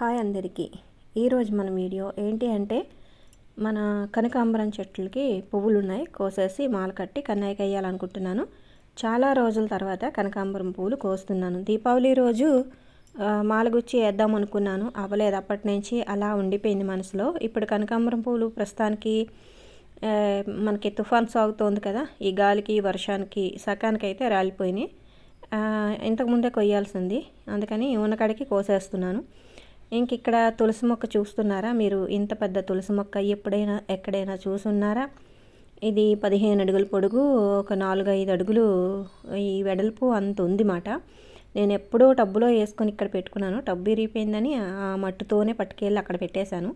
Hi అందరికీ. ఈరోజు మన వీడియో ఏంటి అంటే మన కనకాంబరం చెట్లకి పువ్వులు ఉన్నాయి కోసేసి మాల కట్టి కన్నయ్యకి వేయాలనుకుంటున్నాను. చాలా రోజుల తర్వాత కనకాంబరం పువ్వులు కోస్తున్నాను. దీపావళి రోజు మాలగుచ్చి మాల గుచ్చి వేద్దాం అనుకున్నాను. అవ్వలేదు. అప్పటి నుంచి అలా ఉండిపోయింది మనసులో. ఇప్పుడు కనకాంబరం పువ్వులు ప్రస్తుతానికి మనకి తుఫాన్ సాగుతోంది కదా. ఈ గాలికి వర్షానికి సకానికి అయితే రాలిపోయినాయి ఇంతకుముందే కొయ్యాల్సింది. అందుకని ఉన్నకాడికి కోసేస్తున్నాను. ఇంక ఇక్కడ తులసి మొక్క చూస్తున్నారా? మీరు ఇంత పెద్ద తులసి మొక్క ఎప్పుడైనా ఎక్కడైనా చూసున్నారా? ఇది పదిహేను అడుగుల పొడుగు ఒక నాలుగు ఐదు అడుగులు ఈ వెడల్పు అంత ఉంది మాట నేను ఎప్పుడో టబ్బులో వేసుకొని ఇక్కడ పెట్టుకున్నాను. టబ్బు విరిగిపోయిందని ఆ మట్టితోనే పట్టుకెళ్ళి అక్కడ పెట్టేశాను.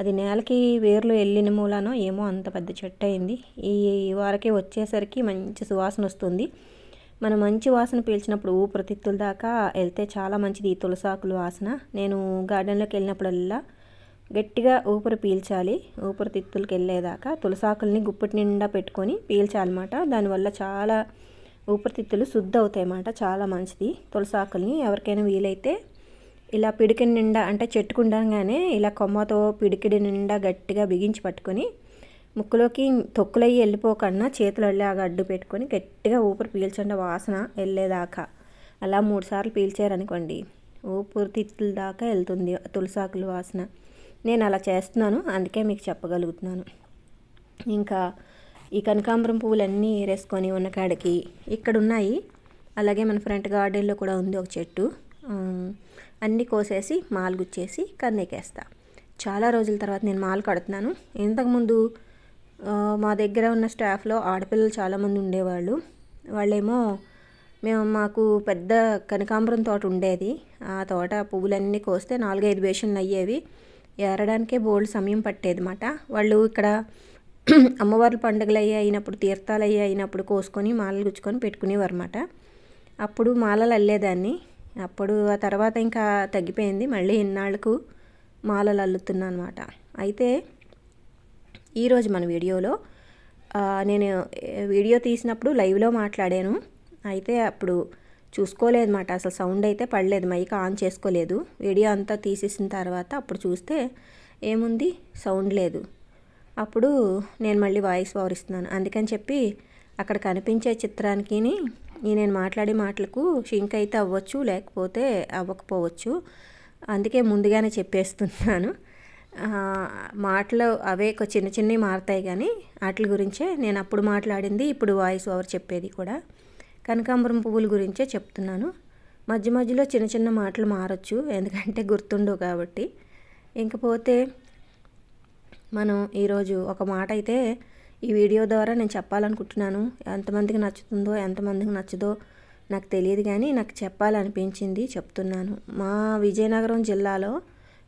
అది నేలకి వేర్లు వెళ్ళిన మూలానో ఏమో అంత పెద్ద చెట్టు అయింది. ఈ వారకే వచ్చేసరికి మంచి సువాసన వస్తుంది. మనం మంచి వాసన పీల్చినప్పుడు ఊపిరితిత్తుల దాకా వెళ్తే చాలా మంచిది ఈ తులసాకులు వాసన. నేను గార్డెన్లోకి వెళ్ళినప్పుడల్లా గట్టిగా ఊపిరి పీల్చాలి. ఊపిరితిత్తులకి వెళ్ళేదాకా తులసాకుల్ని గుప్పటి నిండా పెట్టుకొని పీల్చాలన్నమాట. దానివల్ల చాలా ఊపిరితిత్తులు శుద్ధి అవుతాయి అన్నమాట చాలా మంచిది. తులసాకుల్ని ఎవరికైనా వీలైతే ఇలా పిడికిడి నిండా అంటే చెట్టుకుండగానే ఇలా కొమ్మతో పిడికిడి నిండా గట్టిగా బిగించి పట్టుకొని ముక్కులోకి తొక్కులయ్యి వెళ్ళిపోకుండా చేతులు వెళ్ళాగా అడ్డు పెట్టుకొని గట్టిగా ఊపిరి పీల్చండి వాసన వెళ్ళేదాకా. అలా మూడుసార్లు పీల్చారనుకోండి పీల్చారనుకోండి ఊపిరితిత్తుల దాకా వెళ్తుంది తులసాకుల వాసన. నేను అలా చేస్తున్నాను అందుకే మీకు చెప్పగలుగుతున్నాను. ఇంకా ఈ కనకాంబరం పువ్వులన్నీ ఏరేసుకొని ఉన్న కాడికి ఇక్కడ ఉన్నాయి అలాగే మన ఫ్రంట్ గార్డెన్లో కూడా ఉంది ఒక చెట్టు. అన్నీ కోసేసి మాలు గుచ్చేసి కన్నెకేస్తా చాలా రోజుల తర్వాత నేను మాలు కడుతున్నాను. ఇంతకుముందు మా దగ్గర ఉన్న స్టాఫ్లో ఆడపిల్లలు చాలామంది ఉండేవాళ్ళు. వాళ్ళేమో మేము మాకు పెద్ద కనకాంబరం తోట ఉండేది. ఆ తోట పువ్వులన్నీ కోస్తే నాలుగైదు బేషన్లు అయ్యేవి. ఏరడానికే బోల్డ్ సమయం పట్టేది మాట వాళ్ళు ఇక్కడ అమ్మవార్ల పండుగలు అయ్యి అయినప్పుడు తీర్థాలు అయ్యి అయినప్పుడు కోసుకొని మాలలు గుచ్చుకొని పెట్టుకునేవారు అన్నమాట అప్పుడు మాలలు అల్లేదాన్ని. అప్పుడు ఆ తర్వాత ఇంకా తగ్గిపోయింది. మళ్ళీ ఇన్నాళ్ళకు మాలలు అల్లుతున్నా అనమాట అయితే ఈరోజు మన వీడియోలో నేను వీడియో తీసినప్పుడు లైవ్లో మాట్లాడాను. అయితే అప్పుడు చూసుకోలేదు మాట అసలు సౌండ్ అయితే పడలేదు మైక్ ఆన్ చేసుకోలేదు. వీడియో అంతా తీసేసిన తర్వాత అప్పుడు చూస్తే ఏముంది? సౌండ్ లేదు. అప్పుడు నేను మళ్ళీ వాయిస్ ఓవర్ ఇస్తున్నాను అందుకని చెప్పి అక్కడ కనిపించే చిత్రానికి నేను మాట్లాడే మాటలకు షింక్ అయితే అవ్వచ్చు లేకపోతే అవ్వకపోవచ్చు. అందుకే ముందుగానే చెప్పేస్తున్నాను. మాటలు అవే ఒక చిన్న చిన్నవి మారుతాయి కానీ వాటి గురించే నేను అప్పుడు మాట్లాడింది ఇప్పుడు వాయిస్ ఓవర్ చెప్పేది కూడా. కనకాంబరం పువ్వుల గురించే చెప్తున్నాను. మధ్య మధ్యలో చిన్న చిన్న మాటలు మారచ్చు ఎందుకంటే గుర్తుండవు కాబట్టి. ఇంకపోతే మనం ఈరోజు ఒక మాట అయితే ఈ వీడియో ద్వారా నేను చెప్పాలనుకుంటున్నాను. ఎంతమందికి నచ్చుతుందో ఎంతమందికి నచ్చదో నాకు తెలియదు కానీ నాకు చెప్పాలనిపించింది చెప్తున్నాను. మా విజయనగరం జిల్లాలో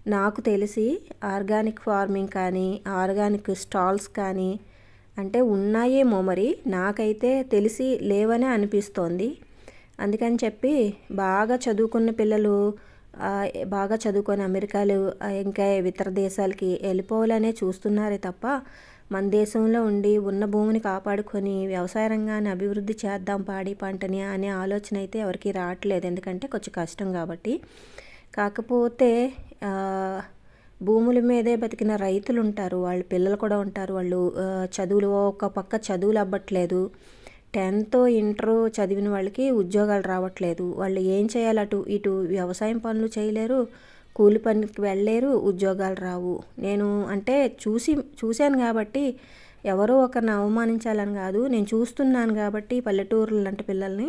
నాకు తెలిసి ఆర్గానిక్ ఫార్మింగ్ కానీ ఆర్గానిక్ స్టాల్స్ కానీ అంటే ఉన్నాయేమో మరి. నాకైతే తెలిసి లేవనే అనిపిస్తోంది. అందుకని చెప్పి బాగా చదువుకున్న పిల్లలు బాగా చదువుకొని అమెరికాలు ఇంకా ఇతర దేశాలకి వెళ్ళిపోవాలనే చూస్తున్నారే తప్ప మన దేశంలో ఉండి ఉన్న భూమిని కాపాడుకొని వ్యవసాయ రంగాన్ని అభివృద్ధి చేద్దాం పాడి పంటని అనే ఆలోచన అయితే ఎవరికి రావట్లేదు. ఎందుకంటే కొంచెం కష్టం కాబట్టి. కాకపోతే భూముల మీదే బతికిన రైతులు ఉంటారు. వాళ్ళ పిల్లలు కూడా ఉంటారు. వాళ్ళు చదువులు ఒక పక్క చదువులు అవ్వట్లేదు. టెన్త్ ఇంటర్ చదివిన వాళ్ళకి ఉద్యోగాలు రావట్లేదు. వాళ్ళు ఏం చేయాలి? అటు ఇటు వ్యవసాయం పనులు చేయలేరు. కూలి పనికి వెళ్ళలేరు. ఉద్యోగాలు రావు. నేను అంటే చూసి చూశాను కాబట్టి ఎవరో ఒకరిని అవమానించాలని కాదు. నేను చూస్తున్నాను కాబట్టి పల్లెటూరులు లాంటి పిల్లల్ని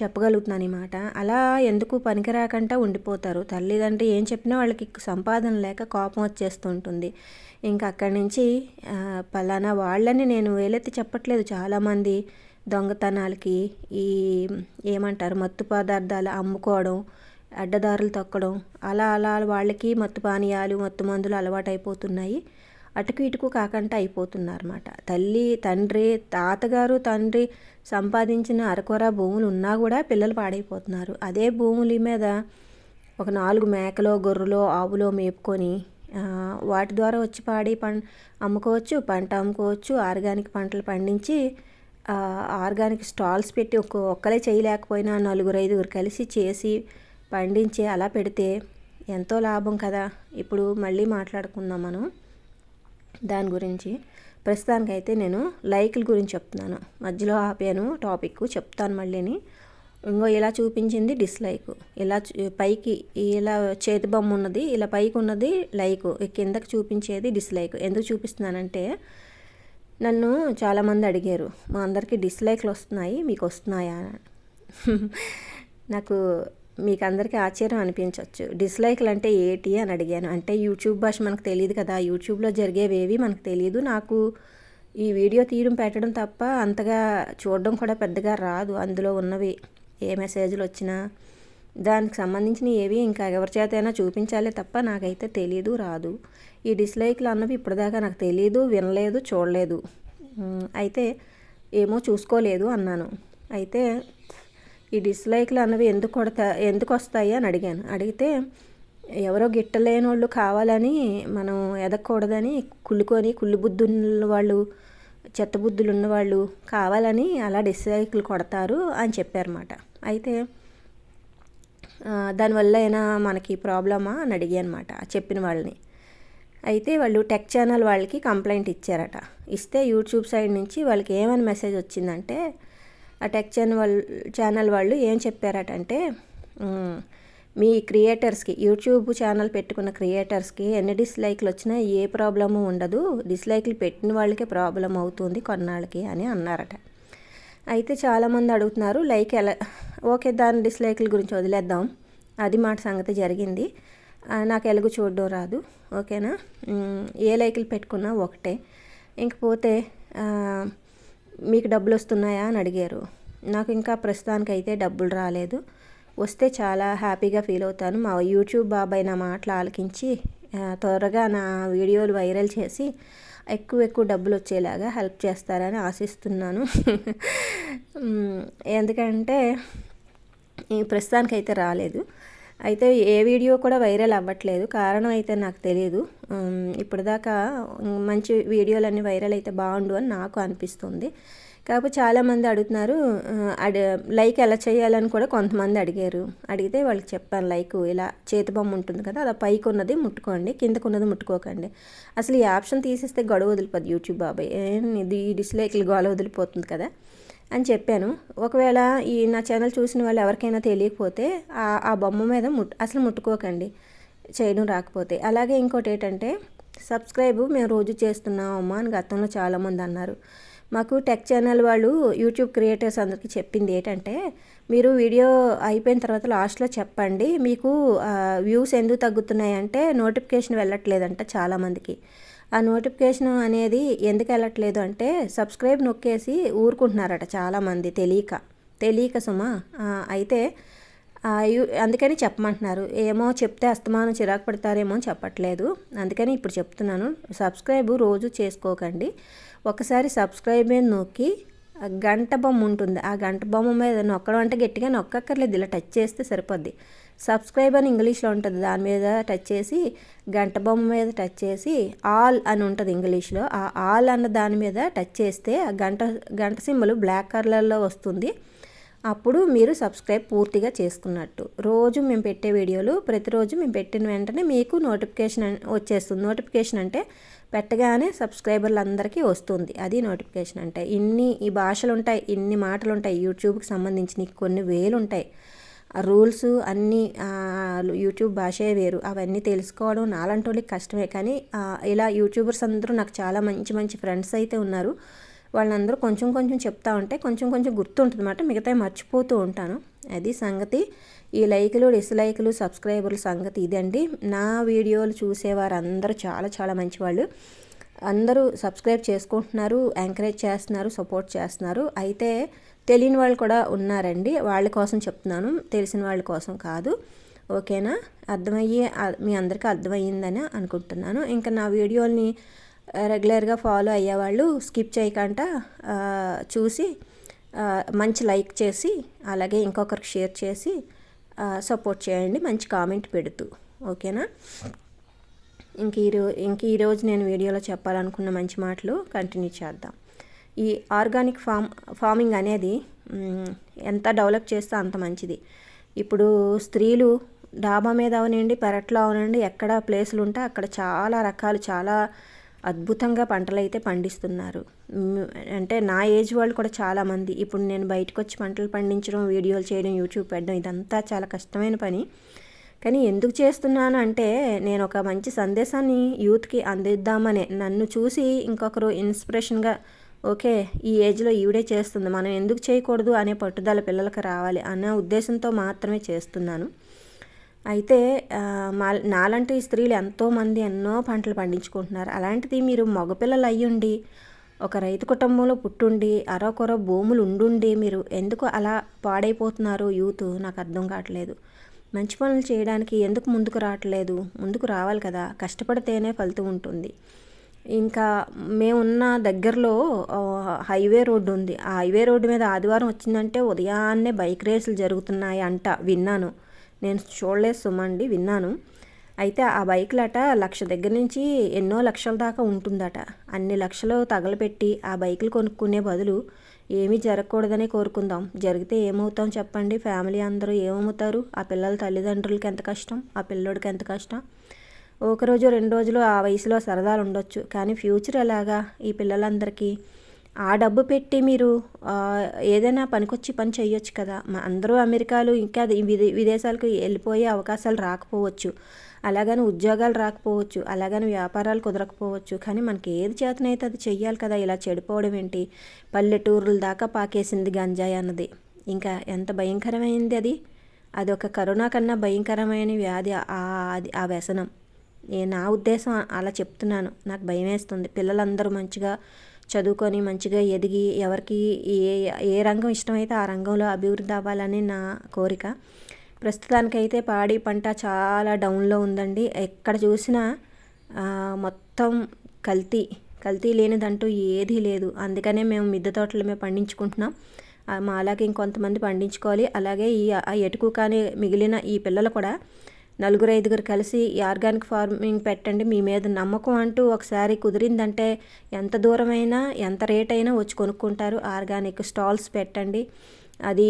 చెప్పగలుగుతున్నాను అనమాట అలా ఎందుకు పనికిరాకుండా ఉండిపోతారు. తల్లిదండ్రి ఏం చెప్పినా వాళ్ళకి సంపాదన లేక కోపం వచ్చేస్తుంటుంది. ఇంకా అక్కడి నుంచి పలానా వాళ్ళని నేను వేలెత్తి చెప్పట్లేదు. చాలామంది దొంగతనాలకి ఈ ఏమంటారు మత్తు పదార్థాలు అమ్ముకోవడం అడ్డదారులు తొక్కడం అలా అలా వాళ్ళకి మత్తు పానీయాలు మత్తు మందులు అలవాటైపోతున్నాయి. అటుకు ఇటుకు కాకుండా అయిపోతున్నారు అనమాట తల్లి తండ్రి తాతగారు తండ్రి సంపాదించిన అరకొర భూములు ఉన్నా కూడా పిల్లలు పాడైపోతున్నారు. అదే భూముల మీద ఒక నాలుగు మేకలో గొర్రెలో ఆవులో మేపుకొని వాటి ద్వారా వచ్చి పాడి పం అమ్ముకోవచ్చు పంట అమ్ముకోవచ్చు ఆర్గానిక్ పంటలు పండించి ఆర్గానిక్ స్టాల్స్ పెట్టి ఒక్క ఒక్కలే చేయలేకపోయినా నలుగురు ఐదుగురు కలిసి చేసి పండించి అలా పెడితే ఎంతో లాభం కదా? ఇప్పుడు మళ్ళీ మాట్లాడుకుందాం మనం దాని గురించి. ప్రస్తుతానికైతే నేను లైక్ల గురించి చెప్తున్నాను. మధ్యలో ఆపాను టాపిక్ చెప్తాను మళ్ళీని ఇంకో ఇలా చూపించింది డిస్లైక్. ఇలా పైకి ఇలా చేతి బొమ్మ ఉన్నది ఇలా పైకి ఉన్నది లైక్. కిందకి చూపించేది డిస్లైక్. ఎందుకు చూపిస్తున్నానంటే నన్ను చాలామంది అడిగారు మా అందరికీ డిస్లైక్లు వస్తున్నాయి మీకు వస్తున్నాయా? నాకు మీకు అందరికీ ఆశ్చర్యం అనిపించవచ్చు డిస్లైక్లు అంటే ఏటి అని అడిగాను. అంటే యూట్యూబ్ భాష మనకు తెలియదు కదా. యూట్యూబ్లో జరిగేవేవి మనకు తెలియదు. నాకు ఈ వీడియో తీయడం పెట్టడం తప్ప అంతగా చూడడం కూడా పెద్దగా రాదు. అందులో ఉన్నవి ఏ మెసేజ్లు వచ్చినా దానికి సంబంధించిన ఏవి ఇంకా ఎవరి చేతైనా చూపించాలే తప్ప నాకైతే తెలియదు రాదు. ఈ డిస్లైక్లు అన్నవి ఇప్పటిదాకా నాకు తెలియదు వినలేదు చూడలేదు. అయితే ఏమో చూసుకోలేదు అన్నాను. అయితే ఈ డిస్లైక్లు అన్నవి ఎందుకు కొడతా ఎందుకు వస్తాయి అని అడిగాను. అడిగితే ఎవరో గిట్టలేని వాళ్ళు కావాలని మనం ఎదగకూడదని కుళ్ళుకొని కుళ్ళు బుద్ధుల వాళ్ళు చెత్త బుద్ధులు ఉన్నవాళ్ళు కావాలని అలా డిస్లైక్లు కొడతారు అని చెప్పారన్నమాట. అయితే దానివల్ల అయినా మనకి ప్రాబ్లమా అని అడిగానమాట చెప్పిన వాళ్ళని. అయితే వాళ్ళు టెక్ ఛానల్ వాళ్ళకి కంప్లైంట్ ఇచ్చారట. ఇస్తే యూట్యూబ్ సైడ్ నుంచి వాళ్ళకి ఏమని మెసేజ్ వచ్చిందంటే ఆ టెక్ ఛానల్ ఛానల్ వాళ్ళు ఏం చెప్పారట అంటే మీ క్రియేటర్స్కి యూట్యూబ్ ఛానల్ పెట్టుకున్న క్రియేటర్స్కి ఎన్ని డిస్లైక్లు వచ్చినా ఏ ప్రాబ్లము ఉండదు. డిస్లైక్లు పెట్టిన వాళ్ళకే ప్రాబ్లం అవుతుంది కొన్నాళ్ళకి అని అన్నారట. అయితే చాలామంది అడుగుతున్నారు లైక్ ఎలా ఓకే దాని డిస్లైక్ల గురించి వదిలేద్దాం. అది మాట సంగతి జరిగింది. నాకు ఎలుగు చూడడం రాదు. ఓకేనా? ఏ లైకులు పెట్టుకున్నా ఒకటే. ఇంకపోతే మీకు డబ్బులు వస్తున్నాయా అని అడిగారు. నాకు ఇంకా ప్రస్తుతానికి అయితే డబ్బులు రాలేదు. వస్తే చాలా హ్యాపీగా ఫీల్ అవుతాను. మా యూట్యూబ్ బాబాయ్ నా మాటలు ఆలకించి త్వరగా నా వీడియోలు వైరల్ చేసి ఎక్కువ ఎక్కువ డబ్బులు వచ్చేలాగా హెల్ప్ చేస్తారని ఆశిస్తున్నాను. ఎందుకంటే ప్రస్తుతానికైతే రాలేదు. అయితే ఏ వీడియో కూడా వైరల్ అవ్వట్లేదు. కారణం అయితే నాకు తెలియదు ఇప్పటిదాకా మంచి వీడియోలన్నీ వైరల్ అయితే బాగుండు అని నాకు అనిపిస్తుంది. కాకపోతే చాలామంది అడుగుతున్నారు అడి లైక్ ఎలా చేయాలని కూడా కొంతమంది అడిగారు. అడిగితే వాళ్ళకి చెప్పాను లైక్ ఇలా చేతి బొమ్మ ఉంటుంది కదా అలా పైకి ఉన్నది ముట్టుకోండి కిందకు ఉన్నది ముట్టుకోకండి. అసలు ఈ ఆప్షన్ తీసేస్తే గొడవ వదిలిపోద్ది యూట్యూబ్ బాబాయ్. ఇది డిస్లైక్లు గొడవ వదిలిపోతుంది కదా. అని చెప్పాను. ఒకవేళ ఈ నా ఛానల్ చూసిన వాళ్ళు ఎవరికైనా తెలియకపోతే ఆ బొమ్మ మీద ముట్ అసలు ముట్టుకోకండి. చేయడం రాకపోతే. అలాగే ఇంకోటి ఏంటంటే సబ్స్క్రైబ్ మేము రోజు చేస్తున్నాం అమ్మ అని గతంలో చాలామంది అన్నారు. మాకు టెక్ ఛానల్ వాళ్ళు యూట్యూబ్ క్రియేటర్స్ అందరికీ చెప్పింది ఏంటంటే మీరు వీడియో అయిపోయిన తర్వాత లాస్ట్లో చెప్పండి. మీకు వ్యూస్ ఎందుకు తగ్గుతున్నాయంటే నోటిఫికేషన్ వెళ్ళట్లేదంట చాలామందికి. ఆ నోటిఫికేషన్ అనేది ఎందుకు వెళ్ళట్లేదు అంటే సబ్స్క్రైబ్ నొక్కేసి ఊరుకుంటున్నారట చాలామంది తెలియక. తెలియక సుమా అయితే అందుకని చెప్పమంటున్నారు. ఏమో చెప్తే అస్తమానం చిరాకు పడతారేమో అని చెప్పట్లేదు. అందుకని ఇప్పుడు చెప్తున్నాను. సబ్స్క్రైబ్ రోజు చేసుకోకండి. ఒకసారి సబ్స్క్రైబ్ మీద నొక్కి గంట బొమ్మ ఉంటుంది. ఆ గంట బొమ్మ మీద నొక్కడం అంటే గట్టిగా నొక్కక్కర్లేదు. ఇలా టచ్ చేస్తే సరిపోద్ది. సబ్స్క్రైబ్ అని ఇంగ్లీష్లో ఉంటుంది. దాని మీద టచ్ చేసి గంట బొమ్మ మీద టచ్ చేసి ఆల్ అని ఉంటుంది ఇంగ్లీష్లో. ఆ ఆల్ అన్న దాని మీద టచ్ చేస్తే ఆ గంట గంట సింబల్ బ్లాక్ కలర్లో వస్తుంది. అప్పుడు మీరు సబ్స్క్రైబ్ పూర్తిగా చేసుకున్నట్టు. రోజు మేము పెట్టే వీడియోలు ప్రతిరోజు మేము పెట్టిన వెంటనే మీకు నోటిఫికేషన్ వచ్చేస్తుంది. నోటిఫికేషన్ అంటే పెట్టగానే సబ్స్క్రైబర్లు అందరికీ వస్తుంది. అది నోటిఫికేషన్ అంటే. ఇన్ని ఈ భాషలు ఉంటాయి ఇన్ని మాటలు ఉంటాయి యూట్యూబ్కి సంబంధించిన కొన్ని వేలు ఉంటాయి రూల్స్ అన్నీ యూట్యూబ్ భాషే వేరు. అవన్నీ తెలుసుకోవడం నాలంటి వాళ్ళకి కష్టమే. కానీ ఇలా యూట్యూబర్స్ అందరూ నాకు చాలా మంచి మంచి ఫ్రెండ్స్ అయితే ఉన్నారు. వాళ్ళందరూ కొంచెం కొంచెం చెప్తా ఉంటే కొంచెం కొంచెం గుర్తుంటుంది అనమాట మిగతా మర్చిపోతూ ఉంటాను. అది సంగతి. ఈ లైకులు డిస్లైకులు సబ్స్క్రైబర్ల సంగతి ఇదండి. నా వీడియోలు చూసేవారు అందరూ చాలా చాలా మంచివాళ్ళు. అందరూ సబ్స్క్రైబ్ చేసుకుంటున్నారు ఎంకరేజ్ చేస్తున్నారు సపోర్ట్ చేస్తున్నారు. అయితే తెలియని వాళ్ళు కూడా ఉన్నారండి. వాళ్ళ కోసం చెప్తున్నాను. తెలిసిన వాళ్ళ కోసం కాదు. ఓకేనా? అర్థమయ్యే మీ అందరికీ అర్థమయ్యిందని అనుకుంటున్నాను. ఇంకా నా వీడియోని రెగ్యులర్గా ఫాలో అయ్యేవాళ్ళు స్కిప్ చేయకుండా చూసి మంచి లైక్ చేసి అలాగే ఇంకొకరికి షేర్ చేసి సపోర్ట్ చేయండి. మంచి కామెంట్ పెడుతూ. ఓకేనా? ఇంక ఈరో ఇంక ఈరోజు నేను వీడియోలో చెప్పాలనుకున్న మంచి మాటలు కంటిన్యూ చేద్దాం. ఈ ఆర్గానిక్ ఫామ్ ఫార్మింగ్ అనేది ఎంత డెవలప్ చేస్తే అంత మంచిది. ఇప్పుడు స్త్రీలు డాబా మీద అవనండి పెరట్లో అవనండి ఎక్కడ ప్లేసులు ఉంటే అక్కడ చాలా రకాలు చాలా అద్భుతంగా పంటలు అయితే పండిస్తున్నారు. అంటే నా ఏజ్ వాళ్ళు కూడా చాలామంది ఇప్పుడు నేను బయటకు వచ్చి పంటలు పండించడం వీడియోలు చేయడం యూట్యూబ్ పెట్టడం ఇదంతా చాలా కష్టమైన పని. కానీ ఎందుకు చేస్తున్నాను అంటే నేను ఒక మంచి సందేశాన్ని యూత్కి అందిద్దామనే నన్ను చూసి ఇంకొకరు ఇన్స్పిరేషన్గా ఓకే ఈ ఏజ్లో ఈవిడే చేస్తుంది. మనం ఎందుకు చేయకూడదు అనే పట్టుదల పిల్లలకు రావాలి అనే ఉద్దేశంతో మాత్రమే చేస్తున్నాను. అయితే మా నాలాంటి స్త్రీలు ఎంతోమంది ఎన్నో పంటలు పండించుకుంటున్నారు. అలాంటిది మీరు మగపిల్లలు అయ్యుండి ఒక రైతు కుటుంబంలో పుట్టుండి అరొకరో భూములు ఉండుండి మీరు ఎందుకు అలా పాడైపోతున్నారు? యూత్ నాకు అర్థం కావట్లేదు. మంచి పనులు చేయడానికి ఎందుకు ముందుకు రావట్లేదు? ముందుకు రావాలి కదా కష్టపడితేనే ఫలితం ఉంటుంది. ఇంకా మేమున్న దగ్గరలో హైవే రోడ్డు ఉంది. ఆ హైవే రోడ్డు మీద ఆదివారం వచ్చిందంటే ఉదయాన్నే బైక్ రేసులు జరుగుతున్నాయి అంట విన్నాను. నేను చూడలేదు సుమండి విన్నాను. అయితే ఆ బైకులట లక్ష దగ్గర నుంచి ఎన్నో లక్షల దాకా ఉంటుందట. అన్ని లక్షలు తగలపెట్టి ఆ బైకులు కొనుక్కునే బదులు ఏమీ జరగకూడదని కోరుకుందాం. జరిగితే ఏమవుతాం చెప్పండి? ఫ్యామిలీ అందరూ ఏమవుతారు? ఆ పిల్లల తల్లిదండ్రులకి ఎంత కష్టం? ఆ పిల్లోడికి ఎంత కష్టం? ఒకరోజు రెండు రోజులు ఆ వయసులో సరదాలు ఉండొచ్చు. కానీ ఫ్యూచర్ ఎలాగా? ఈ పిల్లలందరికీ ఆ డబ్బు పెట్టి మీరు ఏదైనా పనికొచ్చి పని చేయొచ్చు కదా. అందరూ అమెరికాలు ఇంకా విదేశాలకు వెళ్ళిపోయే అవకాశాలు రాకపోవచ్చు. అలాగని ఉద్యోగాలు రాకపోవచ్చు. అలాగని వ్యాపారాలు కుదరకపోవచ్చు. కానీ మనకి ఏది చేతనైతే అది చెయ్యాలి కదా. ఇలా చెడిపోవడం ఏంటి? పల్లెటూరుల దాకా పాకేసింది గంజాయి అన్నది. ఇంకా ఎంత భయంకరమైంది అది. అది ఒక కరోనా కన్నా భయంకరమైన వ్యాధి. అది ఆ వ్యసనం. నా ఉద్దేశం అలా చెప్తున్నాను. నాకు భయం వేస్తుంది పిల్లలందరూ మంచిగా చదువుకొని మంచిగా ఎదిగి ఎవరికి ఏ ఏ రంగం ఇష్టమైతే ఆ రంగంలో అభివృద్ధి అవ్వాలని నా కోరిక. ప్రస్తుతానికైతే పాడి పంట చాలా డౌన్లో ఉందండి. ఎక్కడ చూసినా మొత్తం కల్తీ కల్తీ లేనిదంటూ ఏదీ లేదు. అందుకనే మేము మిద్దె తోటలు మేము పండించుకుంటున్నాం. మా అలాగే ఇంకొంతమంది పండించుకోవాలి. అలాగే ఈ ఎటుకు కానీ మిగిలిన ఈ పిల్లలు కూడా నలుగురు ఐదుగురు కలిసి ఈ ఆర్గానిక్ ఫార్మింగ్ పెట్టండి మీ మీద నమ్మకం అంటూ ఒకసారి కుదిరిందంటే ఎంత దూరమైనా ఎంత రేట్ అయినా వచ్చి కొనుక్కుంటారు. ఆర్గానిక్ స్టాల్స్ పెట్టండి. అది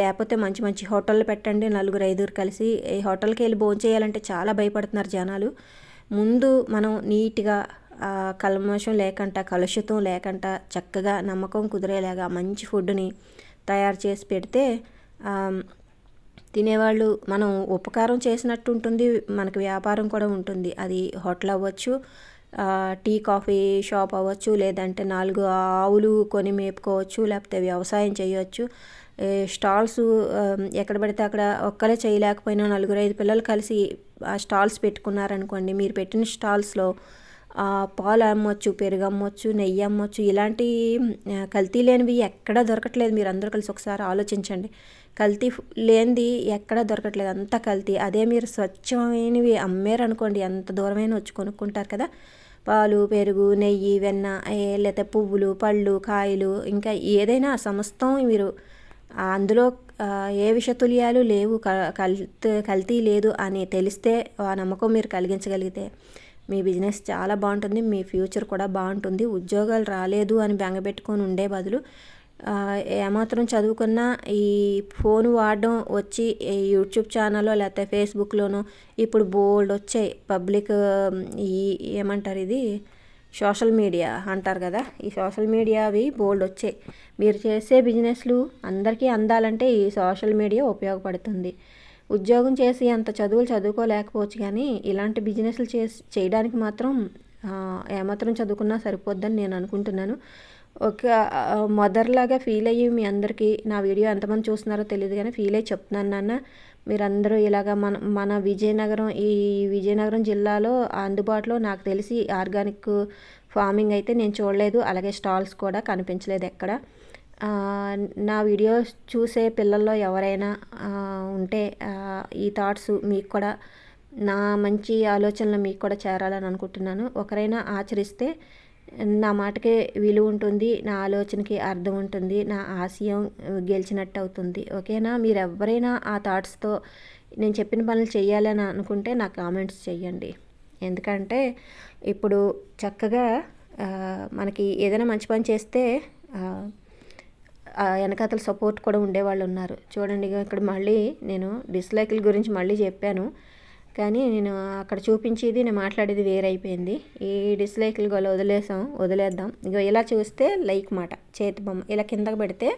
లేకపోతే మంచి మంచి హోటళ్ళు పెట్టండి. నలుగురు ఐదుగురు కలిసి ఈ హోటల్కి వెళ్ళి భోజనం చేయాలంటే చాలా భయపడుతున్నారు జనాలు. ముందు మనం నీట్గా కల్మషం లేకుండా కలుషితం లేకుండా చక్కగా నమ్మకం కుదిరేలాగా మంచి ఫుడ్ని తయారు చేసి పెడితే తినేవాళ్ళు మనం ఉపకారం చేసినట్టు ఉంటుంది మనకి వ్యాపారం కూడా ఉంటుంది. అది హోటల్ అవ్వచ్చు టీ కాఫీ షాప్ అవ్వచ్చు లేదంటే నాలుగు ఆవులు కొని మేపుకోవచ్చు లేకపోతే వ్యవసాయం చేయవచ్చు స్టాల్స్ ఎక్కడ పడితే అక్కడ ఒక్కరే చేయలేకపోయినా నలుగురు ఐదు పిల్లలు కలిసి ఆ స్టాల్స్ పెట్టుకున్నారనుకోండి మీరు పెట్టిన స్టాల్స్లో పాలు అమ్మొచ్చు పెరుగు అమ్మొచ్చు నెయ్యి అమ్మొచ్చు ఇలాంటి కల్తీ లేనివి ఎక్కడా దొరకట్లేదు. మీరు అందరూ కలిసి ఒకసారి ఆలోచించండి. కల్తీ లేనిది ఎక్కడ దొరకట్లేదు. అంత కల్తీ. అదే మీరు స్వచ్ఛమైనవి అమ్మారనుకోండి ఎంత దూరమైన వచ్చి కొనుక్కుంటారు కదా. పాలు పెరుగు నెయ్యి వెన్న లేకపోతే పువ్వులు పళ్ళు కాయలు ఇంకా ఏదైనా సమస్తం మీరు అందులో ఏ విషతుల్యాలు లేవు. కల్తీ కల్తీ లేదు అని తెలిస్తే ఆ నమ్మకం మీరు కలిగించగలిగితే మీ బిజినెస్ చాలా బాగుంటుంది. మీ ఫ్యూచర్ కూడా బాగుంటుంది. ఉద్యోగాలు రాలేదు అని బెంగపెట్టుకొని ఉండే బదులు ఏమాత్రం చదువుకున్నా ఈ ఫోన్ వాడడం వచ్చి యూట్యూబ్ ఛానల్లో లేకపోతే ఫేస్బుక్లోనో ఇప్పుడు బోల్డ్ వచ్చాయి. పబ్లిక్ ఈ ఏమంటారు ఇది? సోషల్ మీడియా అంటారు కదా? ఈ సోషల్ మీడియా అవి బోల్డ్ వచ్చాయి. మీరు చేసే బిజినెస్లు అందరికీ అందాలంటే ఈ సోషల్ మీడియా ఉపయోగపడుతుంది. ఉద్యోగం చేసి అంత చదువులు చదువుకోలేకపోవచ్చు కానీ ఇలాంటి బిజినెస్లు చేసి చేయడానికి మాత్రం ఏమాత్రం చదువుకున్నా సరిపోద్దని నేను అనుకుంటున్నాను. ఒక మదర్లాగా ఫీల్ అయ్యి మీ అందరికీ నా వీడియో ఎంతమంది చూస్తున్నారో తెలియదు కానీ ఫీల్ అయ్యి చెప్తున్నాను నాన్న. మీరందరూ ఇలాగ మన మన విజయనగరం ఈ విజయనగరం జిల్లాలో అందుబాటులో నాకు తెలిసి ఆర్గానిక్ ఫార్మింగ్ అయితే నేను చూడలేదు. అలాగే స్టాల్స్ కూడా కనిపించలేదు ఎక్కడ. నా వీడియోస్ చూసే పిల్లల్లో ఎవరైనా ఉంటే ఈ థాట్స్ మీకు కూడా నా మంచి ఆలోచనలు మీకు కూడా చేరాలని అనుకుంటున్నాను. ఒకరైనా ఆచరిస్తే నా మాటకి విలువ ఉంటుంది నా ఆలోచనకి అర్థం ఉంటుంది నా ఆశయం గెలిచినట్టు అవుతుంది ఓకేనా? మీరు ఎవరైనా ఆ థాట్స్తో నేను చెప్పిన పనులు చేయాలని అనుకుంటే నాకు కామెంట్స్ చేయండి ఎందుకంటే ఇప్పుడు చక్కగా మనకి ఏదైనా మంచి పని చేస్తే వెనకాతల సపోర్ట్ కూడా ఉండేవాళ్ళు ఉన్నారు చూడండి ఇక్కడ మళ్ళీ నేను డిస్లైక్ల గురించి మళ్ళీ చెప్పాను. కానీ నేను అక్కడ చూపించేది నేను మాట్లాడేది వేరైపోయింది. ఈ డిస్లైక్లు గల వదిలేసాం వదిలేద్దాం. ఇగో ఇలా చూస్తే లైక్ మాట చేతి బొమ్మ. ఇలా కిందకి పెడితే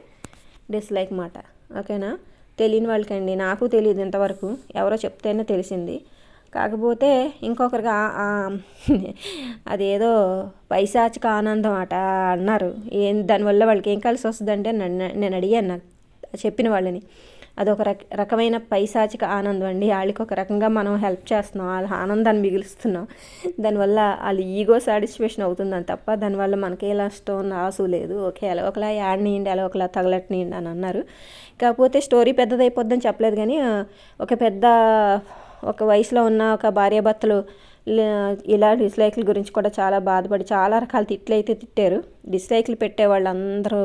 డిస్లైక్ మాట. ఓకేనా? తెలియని వాళ్ళకండి. నాకు తెలియదు ఇంతవరకు. ఎవరో చెప్తేనే తెలిసింది. కాకపోతే ఇంకొకరికి అదేదో పైశాచిక ఆనందం అట అన్నారు. ఏం దానివల్ల వాళ్ళకి ఏం కలిసి వస్తుందంటే నేను అడిగాను నాకు చెప్పిన వాళ్ళని. అదొక రక రకమైన పైశాచిక ఆనందం అండి. వాళ్ళకి ఒక రకంగా మనం హెల్ప్ చేస్తున్నాం. వాళ్ళ ఆనందాన్ని మిగులుస్తున్నాం. దానివల్ల వాళ్ళు ఈగో సాటిస్ఫాక్షన్ అవుతుందని తప్ప దానివల్ల మనకి ఏ నష్టం ఆసు లేదు. ఓకే ఎలా ఒకలా యాడ్నియండి అలా ఒకలా తగలట్నియండి అని అన్నారు. కాకపోతే స్టోరీ పెద్దదైపోద్దని చెప్పలేదు కానీ ఒక పెద్ద ఒక వయసులో ఉన్న ఒక భార్యాభర్తలు ఇలా డిస్లైక్ల గురించి కూడా చాలా బాధపడి చాలా రకాల తిట్లు అయితే తిట్టారు. డిస్లైక్లు పెట్టే వాళ్ళందరూ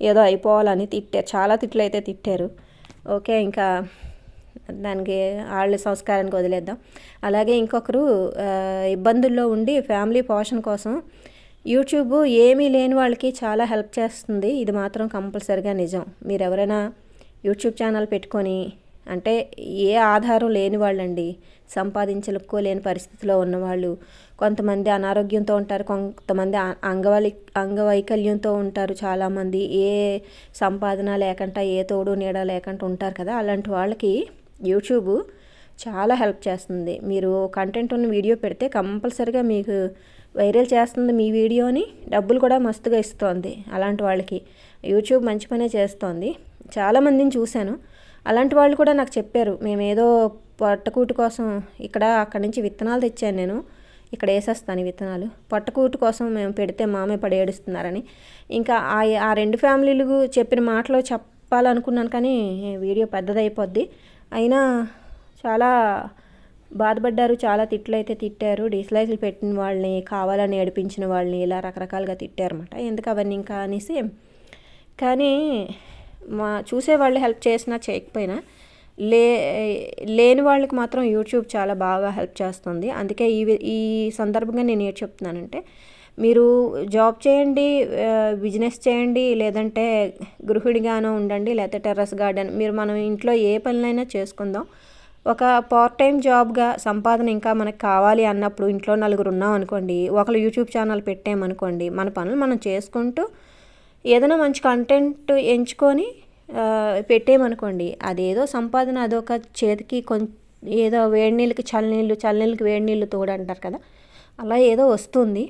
ఏదో అయిపోవాలని తిట్టారు. చాలా తిట్లు అయితే తిట్టారు. ఓకే ఇంకా దానికి వాళ్ళ సంస్కారానికి వదిలేద్దాం. అలాగే ఇంకొకరు ఇబ్బందుల్లో ఉండి ఫ్యామిలీ పోషణ కోసం యూట్యూబ్ ఏమీ లేని వాళ్ళకి చాలా హెల్ప్ చేస్తుంది. ఇది మాత్రం కంపల్సరిగా నిజం. మీరు ఎవరైనా యూట్యూబ్ ఛానల్ పెట్టుకొని అంటే ఏ ఆధారం లేని వాళ్ళండి. సంపాదించలేని పరిస్థితిలో ఉన్నవాళ్ళు. కొంతమంది అనారోగ్యంతో ఉంటారు కొంతమంది అ- అంగవలి అంగవైకల్యంతో ఉంటారు చాలామంది. ఏ సంపాదన లేకుండా ఏ తోడు నీడ లేకుండా ఉంటారు కదా. అలాంటి వాళ్ళకి యూట్యూబ్ చాలా హెల్ప్ చేస్తుంది. మీరు కంటెంట్ ఉన్న వీడియో పెడితే కంపల్సరిగా మీకు వైరల్ చేస్తుంది మీ వీడియోని. డబ్బులు కూడా మస్తుగా ఇస్తోంది అలాంటి వాళ్ళకి. యూట్యూబ్ మంచి పనే చేస్తోంది. చాలామందిని చూశాను. అలాంటి వాళ్ళు కూడా నాకు చెప్పారు మేము ఏదో పొట్టకూటి కోసం ఇక్కడ అక్కడి నుంచి విత్తనాలు తెచ్చాను నేను. ఇక్కడ వేసేస్తాను ఈ విత్తనాలు. పొట్టకూటి కోసం మేము పెడితే మామే పడి ఏడుస్తున్నారని. ఇంకా ఆ ఆ రెండు ఫ్యామిలీలు చెప్పిన మాటలు చెప్పాలనుకున్నాను కానీ వీడియో పెద్దదైపోద్ది. అయినా చాలా బాధపడ్డారు చాలా తిట్లు అయితే తిట్టారు. డిస్లైక్లు పెట్టిన వాళ్ళని కావాలని ఏడిపించిన వాళ్ళని ఇలా రకరకాలుగా తిట్టారన్నమాట. ఎందుకు అవన్నీ ఇంకా అనేసి. కానీ మా చూసే వాళ్ళు హెల్ప్ చేసినా చేయకపోయినా లే లేని వాళ్ళకి మాత్రం యూట్యూబ్ చాలా బాగా హెల్ప్ చేస్తుంది. అందుకే ఈ ఈ సందర్భంగా నేను ఏం చెప్తున్నానంటే మీరు జాబ్ చేయండి బిజినెస్ చేయండి లేదంటే గృహిణిగానో ఉండండి లేకపోతే టెర్రస్ గార్డెన్ మీరు మనం ఇంట్లో ఏ పనులైనా చేసుకుందాం. ఒక పార్ట్ టైం జాబ్గా సంపాదన ఇంకా మనకు కావాలి అన్నప్పుడు ఇంట్లో నలుగురు ఉన్నాం అనుకోండి ఒకళ్ళు యూట్యూబ్ ఛానల్ పెట్టామనుకోండి మన పనులు మనం చేసుకుంటూ ఏదైనా మంచి కంటెంట్ ఎంచుకొని ఆ, పెట్టేమనుకోండి అదేదో సంపాదన అదొక చేతికి కొంచెం ఏదో వేడి నీళ్ళకి చల్లనీళ్ళు చల్లనీళ్ళకి వేడి నీళ్ళు తోడు అంటారు కదా అలా ఏదో వస్తుంది.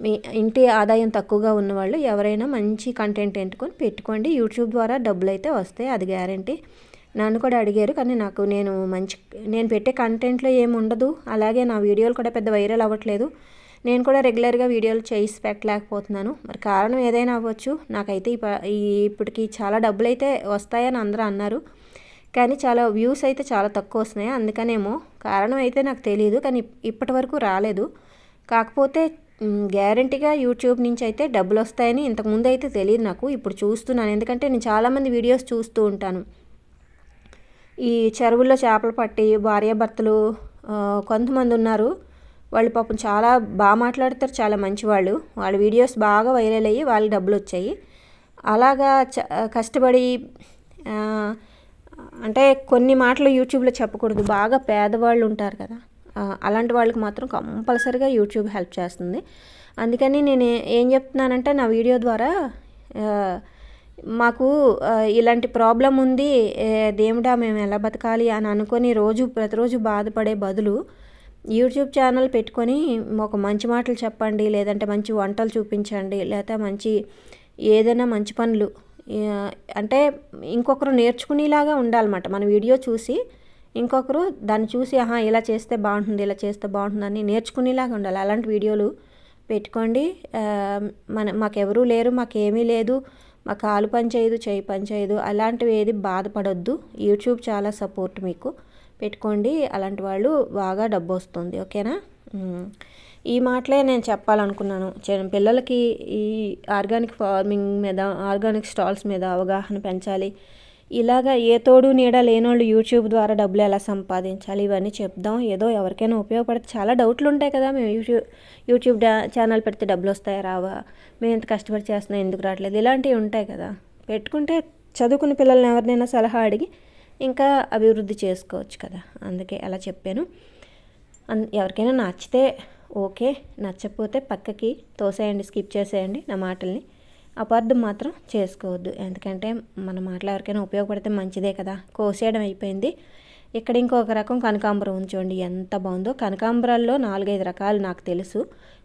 మీ ఇంటి ఆదాయం తక్కువగా ఉన్నవాళ్ళు ఎవరైనా మంచి కంటెంట్ ఎంచుకొని పెట్టుకోండి. యూట్యూబ్ ద్వారా డబ్బులు అయితే వస్తాయి అది గ్యారంటీ నన్ను కూడా అడిగారు కానీ నాకు నేను మంచి నేను పెట్టే కంటెంట్లో ఏమి ఉండదు అలాగే నా వీడియోలు కూడా పెద్ద వైరల్ అవ్వట్లేదు. నేను కూడా రెగ్యులర్గా వీడియోలు చేసి పెట్టలేకపోతున్నాను. మరి కారణం ఏదైనా అవ్వచ్చు. నాకైతే ఈ ఈ ఇప్పటికి చాలా డబ్బులు అయితే వస్తాయని అందరూ అన్నారు. కానీ చాలా వ్యూస్ అయితే చాలా తక్కువ వస్తున్నాయి. అందుకనేమో కారణం అయితే నాకు తెలియదు కానీ ఇప్పటి వరకు రాలేదు. కాకపోతే గ్యారంటీగా యూట్యూబ్ నుంచి అయితే డబ్బులు వస్తాయని ఇంతకుముందు అయితే తెలియదు నాకు. ఇప్పుడు చూస్తున్నాను. ఎందుకంటే నేను చాలామంది వీడియోస్ చూస్తూ ఉంటాను. ఈ చెరువుల్లో చేపలు పట్టి భార్యాభర్తలు కొంతమంది ఉన్నారు. వాళ్ళు పాపం చాలా బాగా మాట్లాడతారు చాలా మంచి వాళ్ళు వాళ్ళ వీడియోస్ బాగా వైరల్ అయ్యి వాళ్ళకి డబ్బులు వచ్చాయి. అలాగా చ కష్టపడి అంటే కొన్ని మాటలు యూట్యూబ్లో చెప్పకూడదు. బాగా పేదవాళ్ళు ఉంటారు కదా. అలాంటి వాళ్ళకి మాత్రం కంపల్సరీగా యూట్యూబ్ హెల్ప్ చేస్తుంది. అందుకని నేను ఏం చెప్తున్నానంటే నా వీడియో ద్వారా మాకు ఇలాంటి ప్రాబ్లం ఉంది. ఏ, దేవుడా మేము ఎలా బతకాలి అని అనుకొని రోజు ప్రతిరోజు బాధపడే బదులు యూట్యూబ్ ఛానల్ పెట్టుకొని ఒక మంచి మాటలు చెప్పండి లేదంటే మంచి వంటలు చూపించండి లేకపోతే మంచి ఏదైనా మంచి పనులు అంటే ఇంకొకరు నేర్చుకునేలాగా ఉండాలన్నమాట. మన వీడియో చూసి ఇంకొకరు దాన్ని చూసి ఆహా ఇలా చేస్తే బాగుంటుంది ఇలా చేస్తే బాగుంటుందని నేర్చుకునేలాగా ఉండాలి. అలాంటి వీడియోలు పెట్టుకోండి. మన మాకెవరూ లేరు మాకేమీ లేదు మా కాలు పని చేయదు చేయి పని చేయదు అలాంటివి ఏది బాధపడొద్దు. యూట్యూబ్ చాలా సపోర్ట్ మీకు. పెట్టుకోండి. అలాంటి వాళ్ళు బాగా డబ్బు వస్తుంది. ఓకేనా? ఈ మాటలే నేను చెప్పాలనుకున్నాను. పిల్లలకి ఈ ఆర్గానిక్ ఫార్మింగ్ మీద ఆర్గానిక్ స్టాల్స్ మీద అవగాహన పెంచాలి. ఇలాగా ఏ తోడు నీడ లేనోళ్ళు యూట్యూబ్ ద్వారా డబ్బులు ఎలా సంపాదించాలి? ఇవన్నీ చెప్దాం. ఏదో ఎవరికైనా ఉపయోగపడితే చాలా డౌట్లు ఉంటాయి కదా. మేము యూట్యూబ్ యూట్యూబ్ ఛానల్ పెడితే డబ్బులు వస్తాయా రావా? మేము ఎంత కష్టపడి చేస్తున్నాం ఎందుకు రావట్లేదు? ఇలాంటివి ఉంటాయి కదా. పెట్టుకుంటే చదువుకున్న పిల్లల్ని ఎవరినైనా సలహా అడిగి ఇంకా అభివృద్ధి చేసుకోవచ్చు కదా. అందుకే అలా చెప్పాను. ఎవరికైనా నచ్చితే ఓకే నచ్చకపోతే పక్కకి తోసేయండి స్కిప్ చేసేయండి నా మాటల్ని. అపార్థం మాత్రం చేసుకోవద్దు. ఎందుకంటే మన మాటలు ఎవరికైనా ఉపయోగపడితే మంచిదే కదా. కోసేయడం అయిపోయింది. ఇక్కడ ఇంకొక రకం కనకాంబరం ఉంచండి. ఎంత బాగుందో. కనకాంబరాల్లో నాలుగైదు రకాలు నాకు తెలుసు.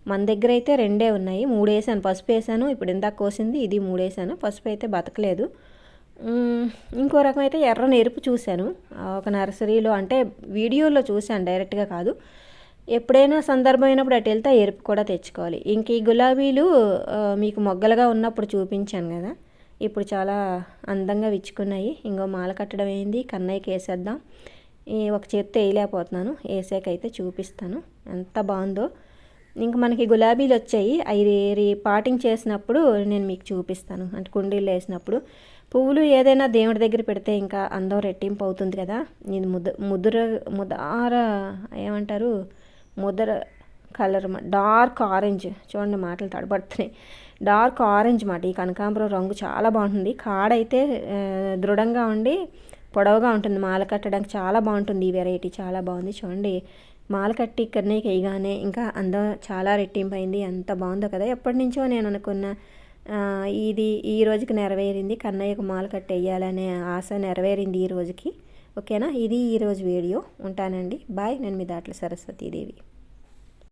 మన దగ్గర అయితే రెండే ఉన్నాయి. మూడు వేసాను పసుపు వేసాను ఇప్పుడు ఇందాక కోసింది ఇది మూడు వేసాను పసుపు అయితే బతకలేదు. ఇంకో రకం అయితే ఎర్ర ఎరుపు చూశాను. ఒక నర్సరీలో అంటే వీడియోలో చూశాను డైరెక్ట్గా కాదు. ఎప్పుడైనా సందర్భం అయినప్పుడు అటు వెళ్తే ఎరుపు కూడా తెచ్చుకోవాలి. ఇంక ఈ గులాబీలు మీకు మొగ్గలుగా ఉన్నప్పుడు చూపించాను కదా. ఇప్పుడు చాలా అందంగా విచ్చుకున్నాయి. ఇంకో మాల కట్టడం అయింది కన్నయ్యకి వేసేద్దాం. ఒక చేత్తో వేయలేకపోతున్నాను. వేసాకైతే చూపిస్తాను. ఎంత బాగుందో. ఇంక మనకి గులాబీలు వచ్చాయి. అవి పాటింగ్ చేసినప్పుడు నేను మీకు చూపిస్తాను. అంటే కుండీలు వేసినప్పుడు. పువ్వులు ఏదైనా దేవుడి దగ్గర పెడితే ఇంకా అందం రెట్టింపు అవుతుంది కదా. ఇది ముద్ద ముద్ర ముదార ఏమంటారు? Mudra colour dark orange. చూడండి మాటలు తడబడుతున్నాయి. డార్క్ ఆరెంజ్ మాట. ఈ కనకాంబరం రంగు చాలా బాగుంటుంది. కాడైతే దృఢంగా ఉండి పొడవుగా ఉంటుంది. మాల కట్టడానికి చాలా బాగుంటుంది ఈ వెరైటీ. చాలా బాగుంది. చూడండి. మాల కట్టి కన్నయ్యకి వేయగానే ఇంకా అందం చాలా రెట్టింపైంది. ఎంత బాగుందో కదా. ఎప్పటి నుంచో నేను అనుకున్న ఇది ఈ రోజుకి నెరవేరింది. కన్నయ్యకు మాల కట్టి వేయాలనే ఆశ నెరవేరింది ఈ రోజుకి. ఓకేనా? ఇది ఈరోజు వీడియో. ఉంటానండి. బాయ్. నేను మీ దాంట్లో సరస్వతీదేవి.